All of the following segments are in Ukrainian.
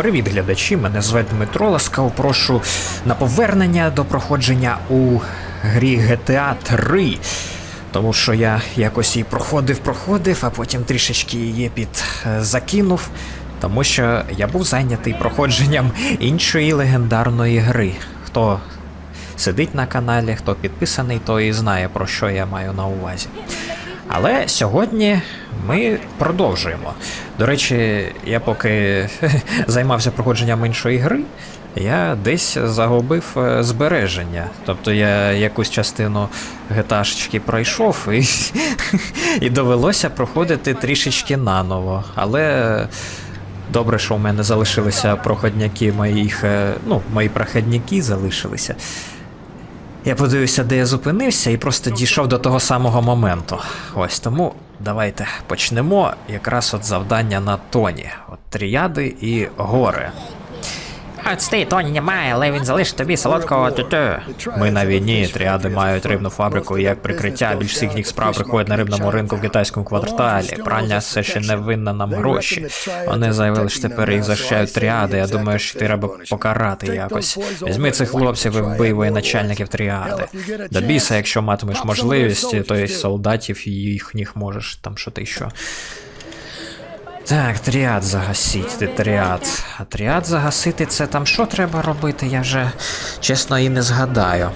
Привіт, глядачі! Мене звати Дмитро. Ласкаво прошу на повернення до проходження у грі GTA 3. Тому що я якось її проходив, проходив, а потім трішечки її під е. Тому що я був зайнятий проходженням іншої легендарної гри. Хто сидить на каналі, хто підписаний, той і знає, про що я маю на увазі. Але сьогодні ми продовжуємо. До речі, я поки займався проходженням іншої гри, я десь загубив е, збереження. Тобто я якусь частину геташечки пройшов і, і довелося проходити трішечки наново. Але добре, що у мене залишилися проходняки моїх, е, ну, мої проходняки залишилися. Я подивився, де я зупинився, і просто дійшов до того самого моменту. Ось тому давайте почнемо якраз от завдання на тоні. От тріяди і гори. От стій, Тоні немає, але він залишить тобі солодкого тютю. Ми на війні, тріади мають рибну фабрику, і як прикриття більш всіх їх справ приходять на рибному ринку в китайському кварталі. Пральня все ще не винна нам гроші. Вони заявили, що тепер їх захищають тріади. Я думаю, що треба покарати якось. Візьми цих хлопців і вбий воєначальників тріади. До біса, якщо матимеш можливість, то й солдатів і їхніх можеш там що ти що. Так, тріад загасіть, ти тріад. А тріад загасити це там що треба робити, я вже чесно і не згадаю.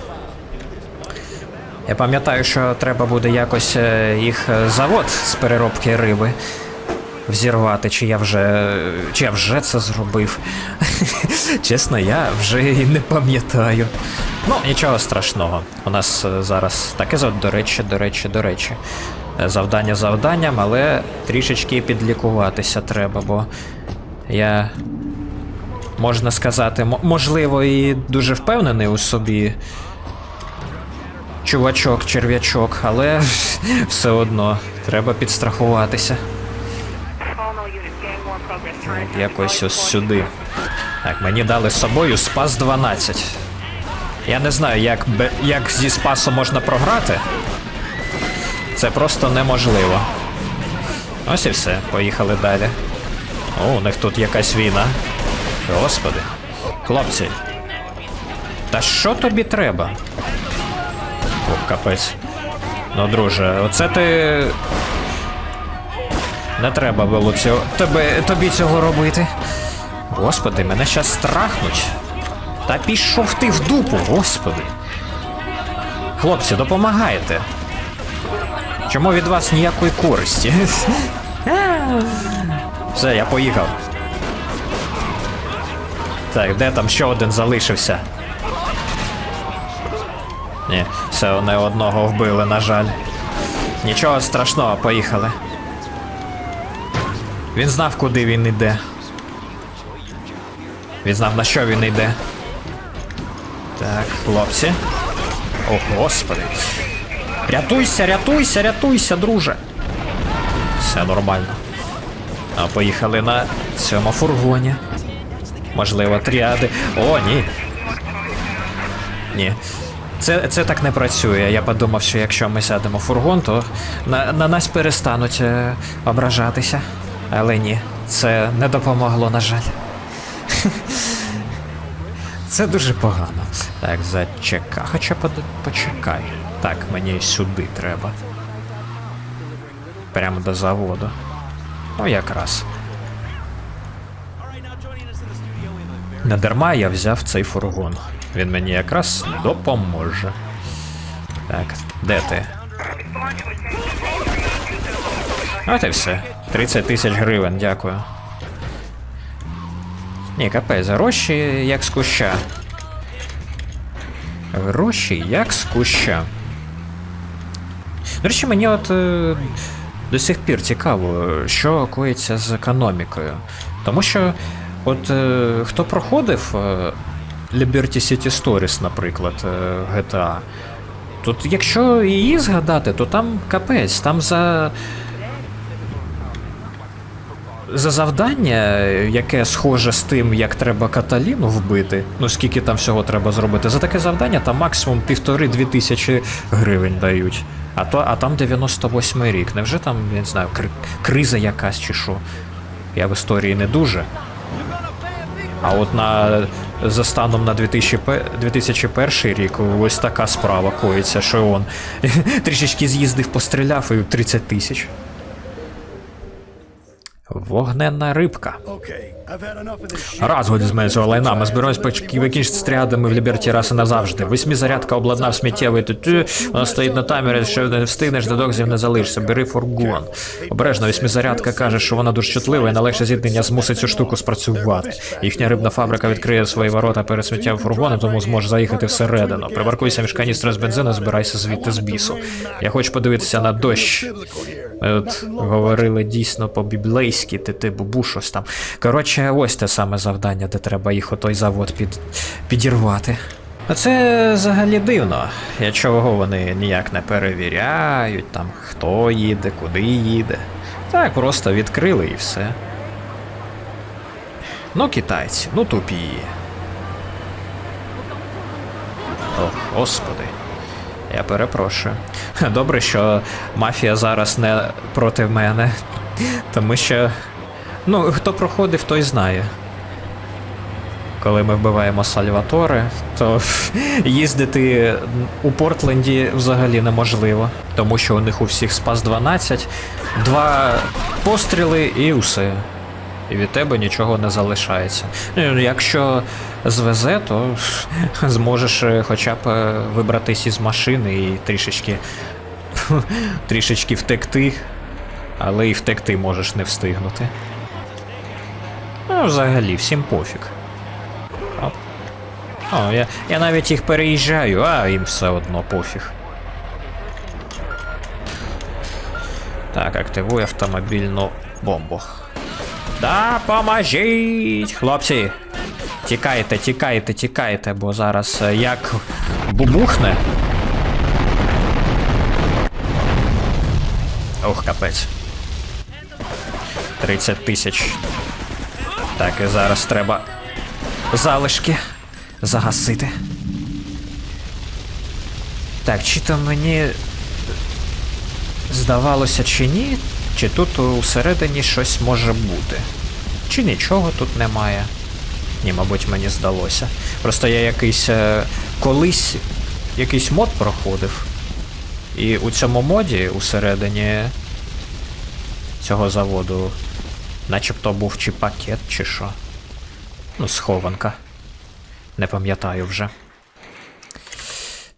Я пам'ятаю, що треба буде якось е, їх е, завод з переробки риби взірвати, чи я вже. чи я вже це зробив. Чесно, я вже і не пам'ятаю. Ну, нічого страшного. У нас е, зараз таке до речі, до речі, до речі. Е, Завдання завданням, але трішечки підлікуватися треба, бо я, можна сказати, можливо, і дуже впевнений у собі чувачок, черв'ячок, але все одно треба підстрахуватися. Якось ось сюди. Так, мені дали з собою Спас 12. Я не знаю, як, як зі Спасом можна програти. Це просто неможливо. Ось і все, поїхали далі. О, у них тут якась війна. Господи. Хлопці. Та що тобі треба? О, капець. Ну, друже, оце ти. Не треба було цього. Тебе, тобі цього робити. Господи, мене щас страхнуть. Та пішов ти в дупу, господи. Хлопці, допомагайте. Чому від вас ніякої користі? Все, я поїхав. Так, де там ще один залишився? Ні, все, вони одного вбили, на жаль. Нічого страшного, поїхали. Він знав, куди він йде. Він знав, на що він йде. Так, хлопці. О, господи. Рятуйся, рятуйся, рятуйся, друже. Все нормально. А поїхали на цьому фургоні. Можливо, тріади. О, ні. Ні. Це, це так не працює. Я подумав, що якщо ми сядемо в фургон, то на, на нас перестануть е, ображатися. Але ні, це не допомогло, на жаль. Це дуже погано. Так, зачекай. Хоча почекай. Так, мені сюди треба. Прямо до заводу. Ну, якраз. Не дарма я взяв цей фургон. Він мені якраз допоможе. Так, де ти? От і все. 30 тисяч гривень, дякую. Ні, капець, гроші як з куща. Гроші як з куща. До речі, мені от е, до сих пір цікаво, що коїться з економікою. Тому що, от е, хто проходив е, Liberty City Stories, наприклад, GTA, тут якщо її згадати, то там капець, там за. За завдання, яке схоже з тим, як треба Каталіну вбити, ну скільки там всього треба зробити, за таке завдання там максимум півтори-дві тисячі гривень дають. А то, а там 98 рік. Невже там, я не знаю, кри- криза якась чи що? Я в історії не дуже. А от на за станом на 2000, 2001 рік ось така справа коїться, що он трішечки з'їздив, постріляв і 30 тисяч. Вогненна рибка. Раз з мене цього лайна, ми збираємось викінчити з в Ліберті раз і назавжди. Восьмизарядка обладнав сміттєвий тютю, вона стоїть на таймері, що не встигнеш, до докзів не залишишся. Бери фургон. Обережно, восьмизарядка каже, що вона дуже чутлива і на легше зіткнення змусить цю штуку спрацювати. Їхня рибна фабрика відкриє свої ворота перед сміттєвим фургоном, тому зможе заїхати всередину. Припаркуйся між каністри з бензину, збирайся звідти з бісу. Я хочу подивитися на дощ. Ми От говорили дійсно по-біблейськи, ти ти бубу щось там. Коротше, ось те саме завдання, де треба їх у той завод під, підірвати. А це взагалі дивно. Я чого вони ніяк не перевіряють, там хто їде, куди їде. Так, просто відкрили і все. Ну, китайці, ну тупі. Ох, господи. Я перепрошую. Добре, що мафія зараз не проти мене. Тому що. Ну, хто проходив, той знає. Коли ми вбиваємо Сальваторе, то їздити у Портленді взагалі неможливо. Тому що у них у всіх спас 12, два постріли і усе. І від тебе нічого не залишається. Ну, Якщо звезе, то зможеш е, хоча б е, вибратись із машини і трішечки трішечки втекти, але і втекти можеш не встигнути. Ну, взагалі, всім пофіг. Оп. О, я, я навіть їх переїжджаю, а їм все одно пофіг. Так, активуй автомобільну бомбу. Да, поможіть! Хлопці! Тікайте, тікайте, тікайте, бо зараз е, як бубухне. Ох, капець. 30 тисяч. Так, і зараз треба залишки загасити. Так, чи то мені здавалося, чи ні, чи тут усередині щось може бути. Чи нічого тут немає. Ні, мабуть, мені здалося. Просто я якийсь е, колись якийсь мод проходив. І у цьому моді усередині цього заводу начебто був чи пакет, чи що. Ну, схованка. Не пам'ятаю вже.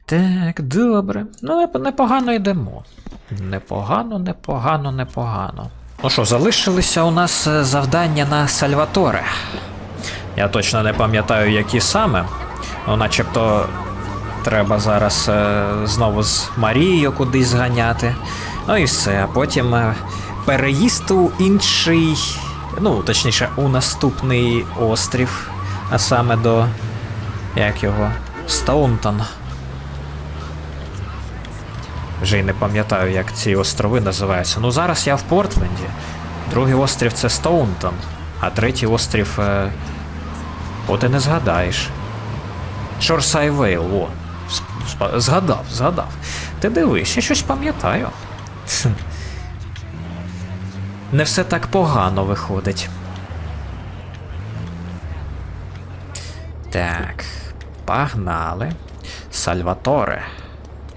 Так, добре. Ну, непогано йдемо. Непогано, непогано, непогано. Ну що, залишилися у нас е, завдання на Сальваторе. Я точно не пам'ятаю, які саме. Ну, начебто, треба зараз е, знову з Марією кудись зганяти. Ну і все. А потім е, переїзд у інший. Ну, точніше, у наступний острів. А саме до. Як його? Стоунтон. Вже й не пам'ятаю, як ці острови називаються. Ну зараз я в Портленді. Другий острів це Стоунтон, а третій острів. Е... От і не згадаєш. Шорсайвейл, о. Згадав, згадав. Ти дивись, я щось пам'ятаю. Не все так погано виходить. Так, погнали. Сальваторе,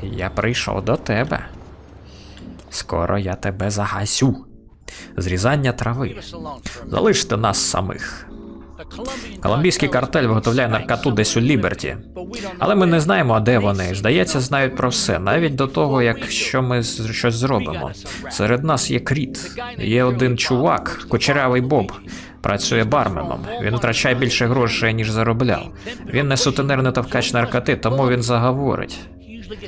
я прийшов до тебе. Скоро я тебе загасю. Зрізання трави. Залиште нас самих. Колумбійський картель виготовляє наркоту десь у Ліберті. Але ми не знаємо, де вони. Здається, знають про все, навіть до того, якщо ми щось зробимо. Серед нас є Кріт. Є один чувак, кучерявий Боб. Працює барменом. Він втрачає більше грошей, ніж заробляв. Він не сутенер, не товкач наркоти, тому він заговорить.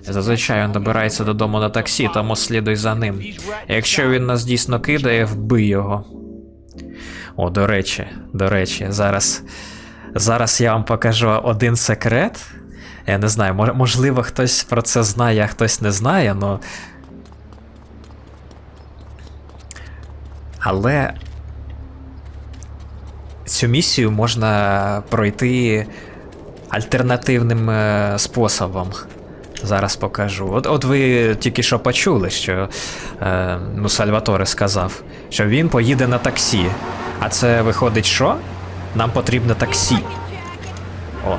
Зазвичай він добирається додому на таксі, тому слідуй за ним. Якщо він нас дійсно кидає, вбий його. О, до речі, до речі, зараз. Зараз я вам покажу один секрет. Я не знаю, можливо, хтось про це знає, а хтось не знає, но. Але цю місію можна пройти альтернативним е, способом. Зараз покажу. От, от ви тільки що почули, що е, ну, Сальваторе сказав, що він поїде на таксі. А це виходить що? Нам потрібне таксі. О.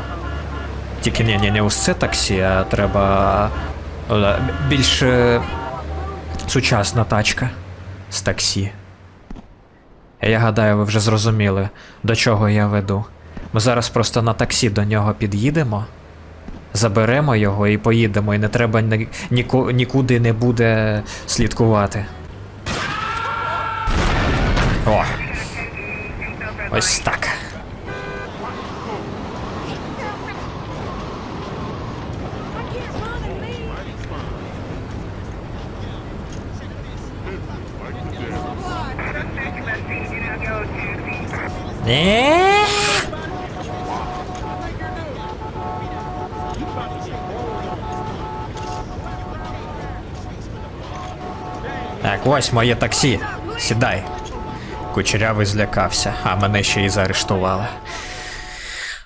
Тільки ні, ні, не ось це таксі, а треба. більш е, сучасна тачка з таксі. Я гадаю, ви вже зрозуміли, до чого я веду. Ми зараз просто на таксі до нього під'їдемо, заберемо його і поїдемо, і не треба ні, ніку- нікуди не буде слідкувати. О! Ось так. Ні. Ось моє таксі. Сідай. Кучерявий злякався, а мене ще й заарештували.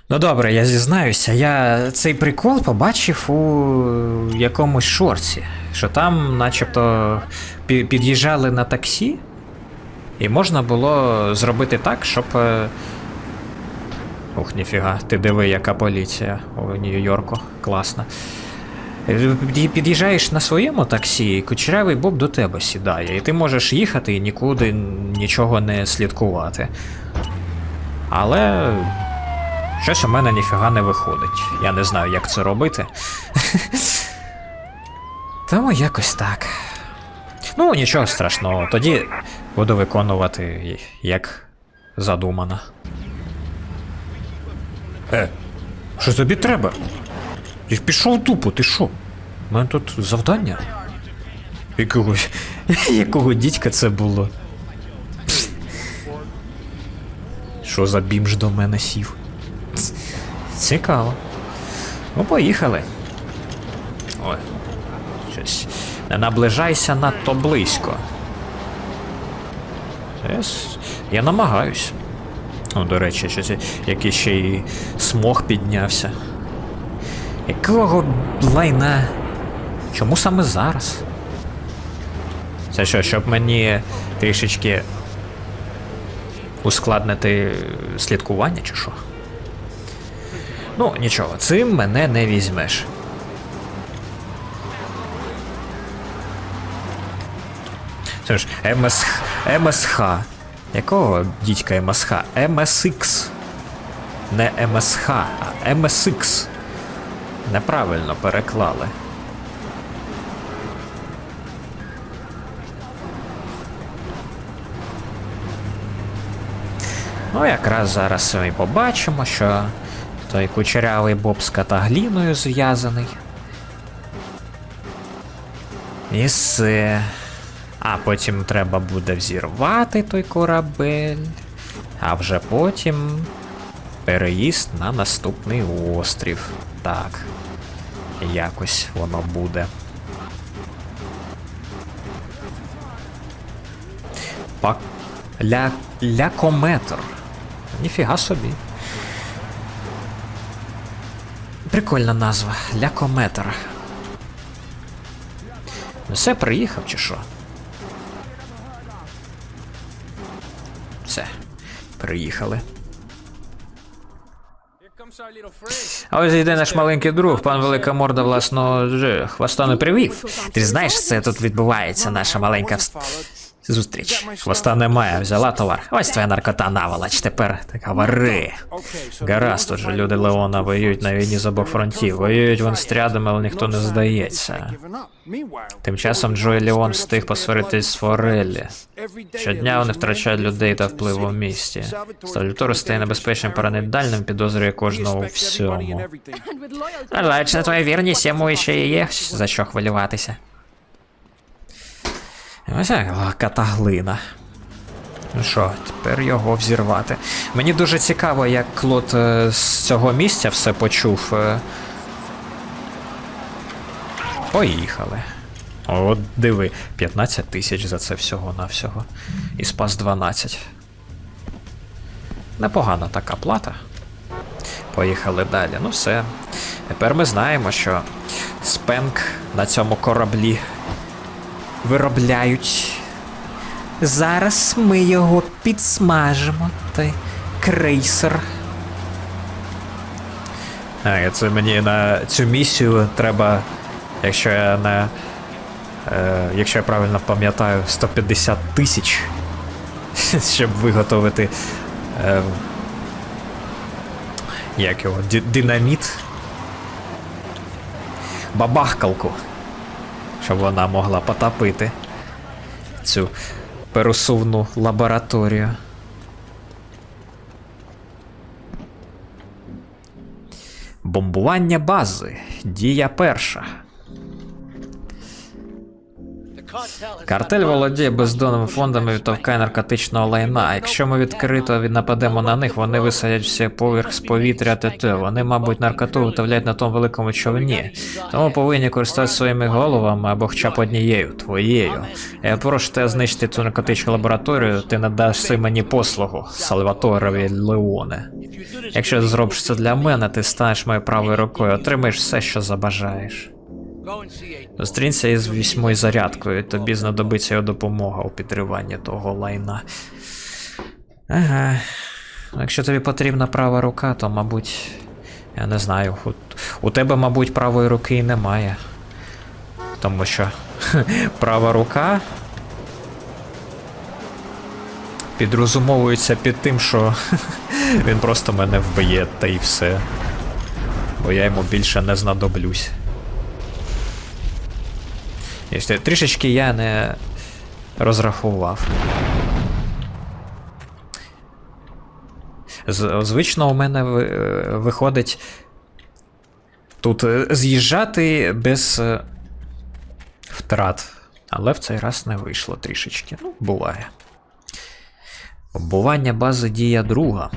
Ну добре, я зізнаюся, я цей прикол побачив у якомусь шорці, що там, начебто, під'їжджали на таксі, і можна було зробити так, щоб. е, Ух, ніфіга, ти диви, яка поліція у Нью-Йорку. Класно. Е, під- Під'їжджаєш на своєму таксі, і кучерявий Боб до тебе сідає, і ти можеш їхати і нікуди нічого не слідкувати. Але щось у мене ніфіга не виходить. Я не знаю, як це робити. Тому якось так. Ну, нічого страшного, тоді буду виконувати як задумано. Е, що тобі треба? Ти пішов тупо, ти що? У мене тут завдання. Якого, якого дідька це було? Що за бімж до мене сів? Цікаво. Ну, поїхали. Ой. Щось. Не наближайся надто близько. Я, намагаюсь. Ну, до речі, щось якийсь ще й смог піднявся. Якого лайна? Чому саме зараз? Це що, щоб мені трішечки ускладнити слідкування, чи що? Ну, нічого, цим мене не візьмеш. Це ж МСХ. МСХ. Якого дідька МСХ? MSX. Не МСХ, а MSX. Неправильно переклали. Ну, якраз зараз ми побачимо, що той кучерявий боб з катагліною зв'язаний. І все. А потім треба буде взірвати той корабель. А вже потім переїзд на наступний острів. Так. Якось воно буде. Пак... Ля... Лякометр. Ніфіга собі. Прикольна назва. Лякометр. Ну все, приїхав чи що? Все. Приїхали. А ось йде наш маленький друг, пан Велика Морда власного хвоста не привів. Ти знаєш, це тут відбувається, наша маленька зустріч. Хвоста немає, взяла товар. Ось твоя наркота наволоч, тепер так говори. Гаразд, уже люди Леона воюють на війні з обох фронтів. Воюють вони з трядами, але ніхто не здається. Тим часом Джо і Леон встиг посваритись з Фореллі. Щодня вони втрачають людей та вплив у місті. Сталютор стає небезпечним параноїдальним, підозрює кожного у всьому. Зважаючи на твою вірність, йому ще і є за що хвилюватися. Ось катаглина. Ну що, тепер його взірвати. Мені дуже цікаво, як Клод е, з цього місця все почув. е. Поїхали. От диви, 15 тисяч за це всього-навсього. І спас 12. Непогана така плата. Поїхали далі. Ну все. Тепер ми знаємо, що спенк на цьому кораблі виробляють. Зараз ми його підсмажимо, той крейсер. А, це мені на цю місію треба, якщо я не. Е, якщо я правильно пам'ятаю, 150 тисяч, щоб виготовити. Е, як його? Динаміт. Бабахкалку. Щоб вона могла потопити цю пересувну лабораторію. Бомбування бази. Дія перша. Картель володіє бездонними фондами відтовкає наркотичного лайна. Якщо ми відкрито від- нападемо на них, вони висадять все поверх з повітря ТТ. Вони, мабуть, наркоту виготовляють на тому великому човні. Тому повинні користуватися своїми головами або хоча б однією, твоєю. Я прошу тебе знищити цю наркотичну лабораторію, ти надашся мені послугу, Сальваторові Леоне. Якщо зробиш це для мене, ти станеш моєю правою рукою, отримаєш все, що забажаєш. Зустрінься із вісьмою зарядкою, тобі знадобиться його допомога у підриванні того лайна. Ага. Якщо тобі потрібна права рука, то, мабуть, я не знаю. У, у тебе, мабуть, правої руки і немає. Тому що права рука підрозумовується під тим, що він просто мене вб'є та і все. Бо я йому більше не знадоблюсь. Ще трішечки я не розрахував. З- Звично у мене ви- виходить тут е, з'їжджати без е, втрат. Але в цей раз не вийшло трішечки. Ну, буває. Оббування бази дія друга.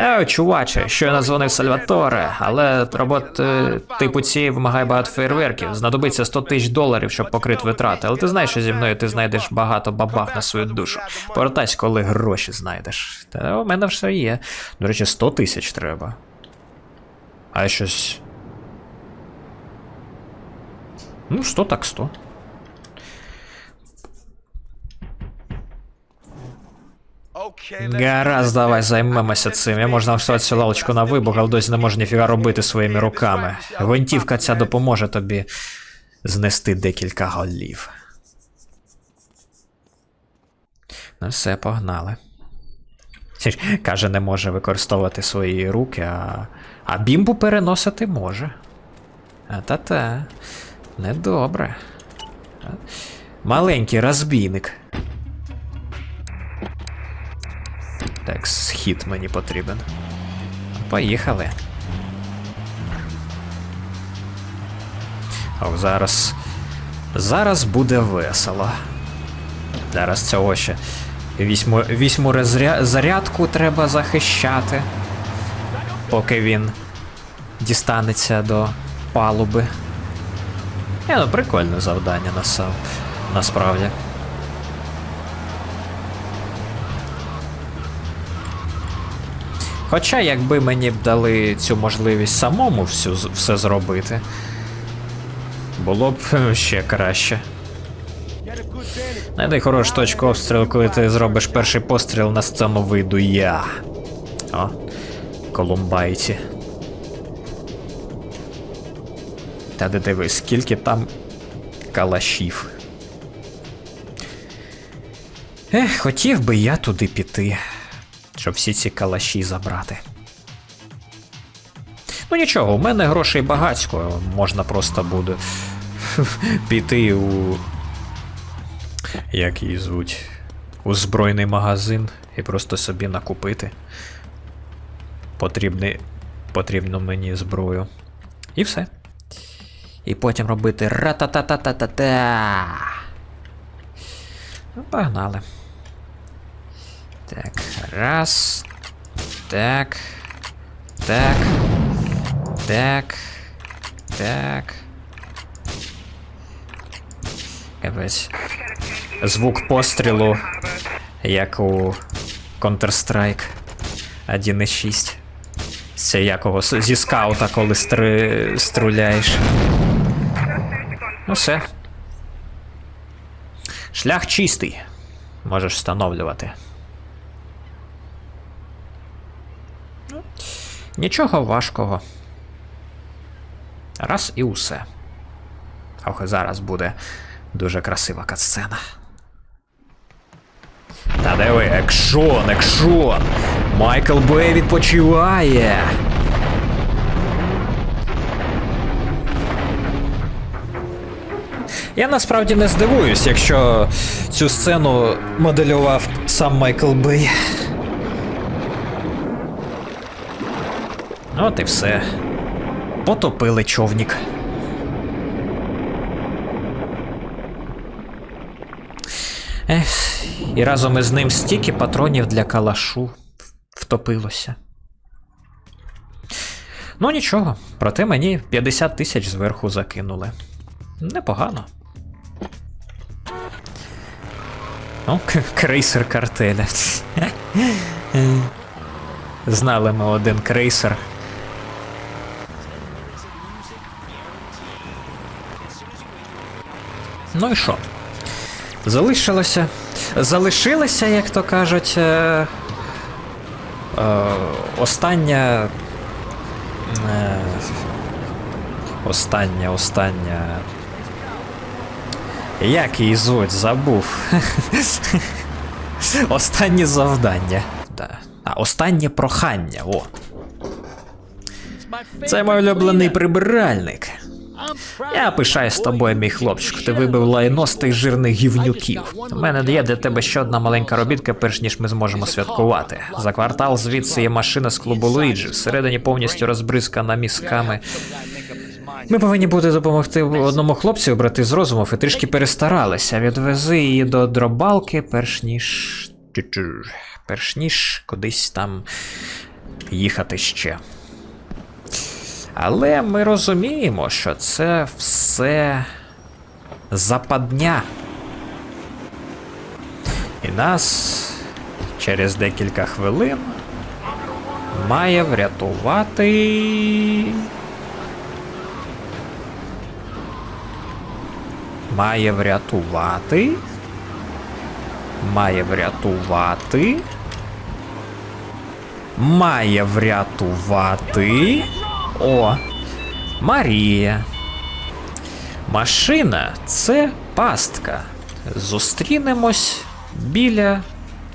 Е, чуваче, що я назвонив Сальваторе, але робота типу цієї вимагає багато фейерверків. Знадобиться 100 тисяч доларів, щоб покрити витрати. Але ти знаєш, що зі мною ти знайдеш багато бабах на свою душу. Повертайся, коли гроші знайдеш. Та у мене все є. До речі, 100 тисяч треба. А щось. Ну, 100 так 100. Гаразд, давай займемося цим. Я можна влаштувати цю лавочку на вибух, але досі не можу ніфіга робити своїми руками. Гвинтівка ця допоможе тобі знести декілька голів. Ну все, погнали. Каже, не може використовувати свої руки, а. А бімбу переносити може. А та-та. Недобре. Маленький розбійник. Схід мені потрібен. Поїхали. О, зараз. Зараз буде весело. Зараз цього ще. Вісьму, вісьму розря... зарядку треба захищати. Поки він дістанеться до палуби. Е, ну прикольне завдання насправді. Хоча, якби мені б дали цю можливість самому всю, все зробити, було б е, ще краще. Найди хорошу точку обстрілу, коли ти зробиш перший постріл на сцену вийду я. О, колумбайці. Та де дивись, скільки там калашів. Ех, хотів би я туди піти, щоб всі ці калаші забрати. Ну нічого, у мене грошей багатько, можна просто буде піти у. Як її звуть? У збройний магазин і просто собі накупити. Потрібний, потрібну мені зброю. І все. І потім робити ра-та-та-та-та-та-та. Погнали. Так, раз. Так. Так. Так. Так. Капець. Звук пострілу, як у Counter-Strike 1.6. Це якого зі скаута, коли стри... струляєш. Ну все. Шлях чистий. Можеш встановлювати. Нічого важкого. Раз і усе. Ох, зараз буде дуже красива катсцена. Та диви, екшон, екшон! Майкл Бей відпочиває! Я насправді не здивуюсь, якщо цю сцену моделював сам Майкл Бей. От і все. Потопили човнік. Ех, і разом із ним стільки патронів для калашу втопилося. Ну нічого, проте мені 50 тисяч зверху закинули. Непогано. К- крейсер картеля. Знали ми один крейсер. Ну і що? Залишилося. Залишилося, як то кажуть. Е, е, остання. Е, остання, остання. Як її звуть, забув. Останнє завдання. Да. А, останнє прохання, о. Це мій улюблений прибиральник. Я пишаюсь тобою, мій хлопчик. Ти вибив лайно з тих жирних гівнюків. У мене є для тебе ще одна маленька робітка, перш ніж ми зможемо святкувати. За квартал звідси є машина з клубу Луїджі, всередині повністю розбризкана мізками. Ми повинні бути допомогти одному хлопцю брати з розумов і трішки перестаралися. Відвези її до дробалки, перш ніж. Перш ніж кудись там їхати ще. Але ми розуміємо, що це все западня. І нас через декілька хвилин має врятувати. Має врятувати. Має врятувати. Має врятувати. О, Марія. Машина це пастка. Зустрінемось біля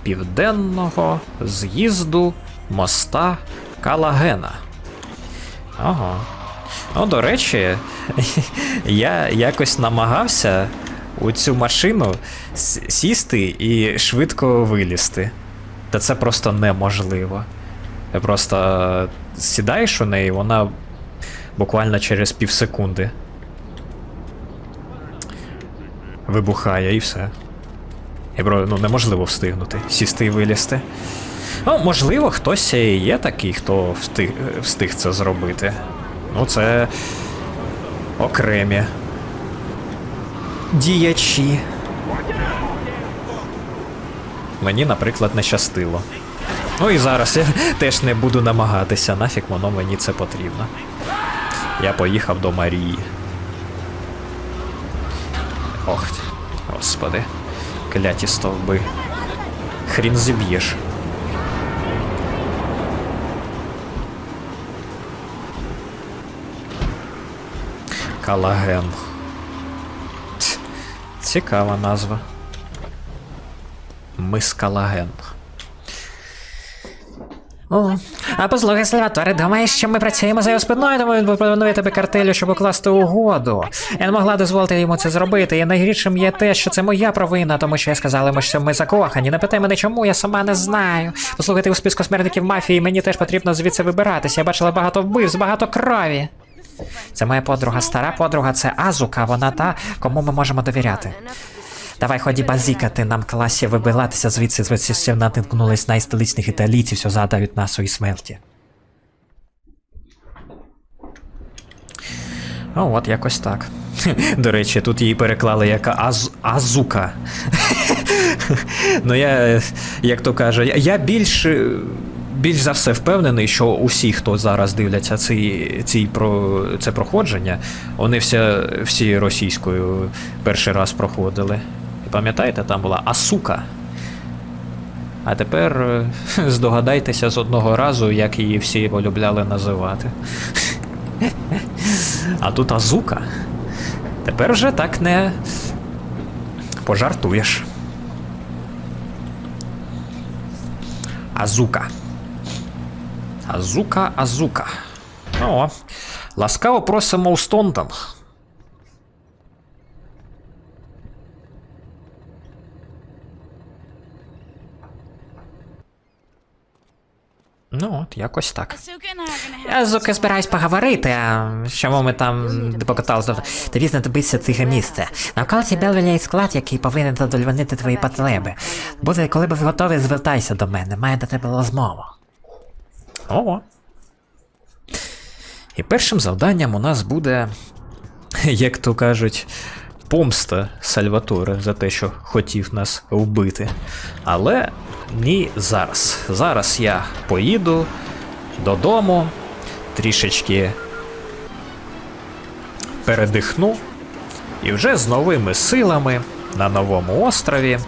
південного з'їзду моста Калагена. Ага. Ну, до речі, я якось намагався у цю машину сісти і швидко вилізти. Та це просто неможливо. Ти просто сідаєш у неї, вона буквально через півсекунди вибухає і все. І ну, неможливо встигнути. Сісти і вилізти. Ну, можливо, хтось і є такий, хто встиг, встиг це зробити. Ну, це окремі діячі. Мені, наприклад, не щастило. Ну і зараз я теж не буду намагатися, нафіг воно мені це потрібно. Я поїхав до Марії. Ох, господи, кляті стовби. Хрін зіб'єш. Калаген. Цікава назва. Мис Калаген. О, а послухай, Сальваторе, думаєш, що ми працюємо за його спиною, тому він пропонує тебе картелю, щоб укласти угоду. Я не могла дозволити йому це зробити, і найгіршим є те, що це моя провина, тому що я сказала йому, що ми закохані. Не питай мене чому, я сама не знаю. Послухай, ти у списку смертників мафії, мені теж потрібно звідси вибиратися. Я бачила багато вбивств, багато крові. Це моя подруга, стара подруга, це Азука, вона та, кому ми можемо довіряти. Давай ході базікати, нам класі вибилатися звідси, звідси натикнулись найстоличних італійців, що задають у смерті. Ну, от якось так. До речі, тут її переклали як аз... Азука. ну, я, як то каже, я- більш, більш за все впевнений, що усі, хто зараз дивляться ці, ці про, це проходження, вони всі, всі російською перший раз проходили. І пам'ятаєте, там була Асука. А тепер е, здогадайтеся з одного разу, як її всі полюбляли називати. А тут Азука. Тепер вже так не пожартуєш. Азука. Азука, Азука. О, ласкаво просимо у Стонтон. Ну от, якось так. Я з Зуки збираюсь поговорити, а чому ми там покаталися. Тобі знадобиться тихе місце. Навколо Белвеля є склад, який повинен задовольнити твої потреби. Буде, коли будеш готовий, звертайся до мене. Маю до тебе розмову. Ого. І першим завданням у нас буде, як то кажуть, помста Сальваторе за те, що хотів нас вбити. Але ні зараз. Зараз я поїду додому, трішечки передихну, і вже з новими силами на новому острові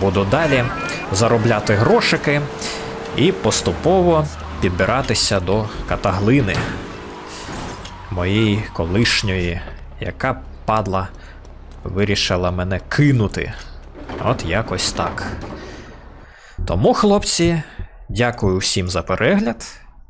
буду далі заробляти грошики і поступово підбиратися до катаглини моєї колишньої, яка падла вирішила мене кинути. От якось так. Тому, хлопці, дякую всім за перегляд.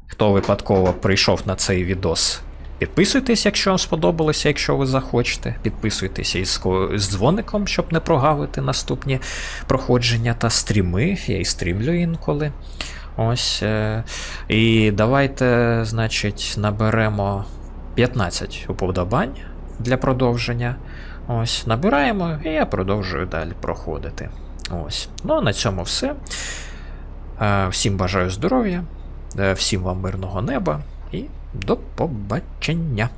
Хто випадково прийшов на цей відос, підписуйтесь, якщо вам сподобалося, якщо ви захочете. Підписуйтеся із, ко- з дзвоником, щоб не прогавити наступні проходження та стріми. Я і стрімлю інколи. Ось. Е- і давайте, значить, наберемо 15 уподобань для продовження. Ось, набираємо, і я продовжую далі проходити. Ось. Ну, на цьому все. Е, Всім бажаю здоров'я, е, всім вам мирного неба і до побачення.